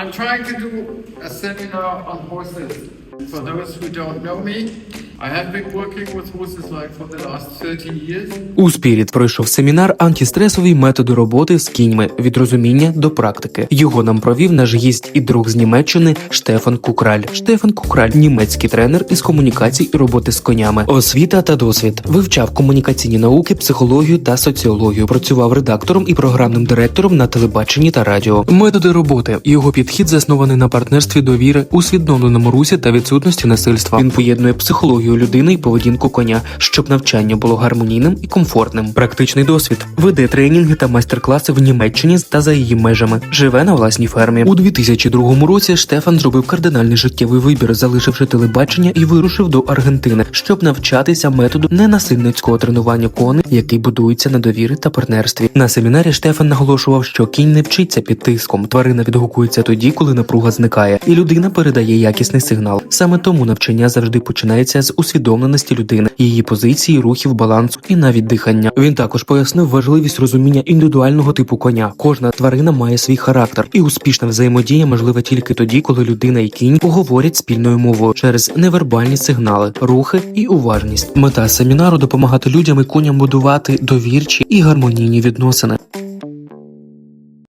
I'm trying to do a seminar on horses. For those who don't know me, I have been working with horses like for the last 30 years. У Спіріт пройшов семінар антистресові методи роботи з кіньми від розуміння до практики. Його нам провів наш гість і друг з Німеччини Штефан Кукраль. Штефан Кукраль, німецький тренер із комунікацій і роботи з конями, освіта та досвід. Вивчав комунікаційні науки, психологію та соціологію. Працював редактором і програмним директором на телебаченні та радіо. Методи роботи. Його підхід заснований на партнерстві довіри, усвідомленому русі та відсутності насильства. Він поєднує психологію людини і поведінку коня, щоб навчання було гармонійним і комфортним. Практичний досвід веде тренінги та майстер-класи в Німеччині та за її межами. Живе на власній фермі. У 2002 році Штефан зробив кардинальний життєвий вибір, залишивши телебачення і вирушив до Аргентини, щоб навчатися методу ненасильницького тренування коней, який будується на довірі та партнерстві. На семінарі Штефан наголошував, що кінь не вчиться під тиском. Тварина відгукується тоді, коли напруга зникає, і людина передає якісний сигнал. Саме тому навчання завжди починається з усвідомленості людини, її позиції, рухів, балансу і навіть дихання. Він також пояснив важливість розуміння індивідуального типу коня. Кожна тварина має свій характер, і успішна взаємодія можлива тільки тоді, коли людина і кінь поговорять спільною мовою через невербальні сигнали, рухи і уважність. Мета семінару допомагати людям і коням будувати довірчі і гармонійні відносини.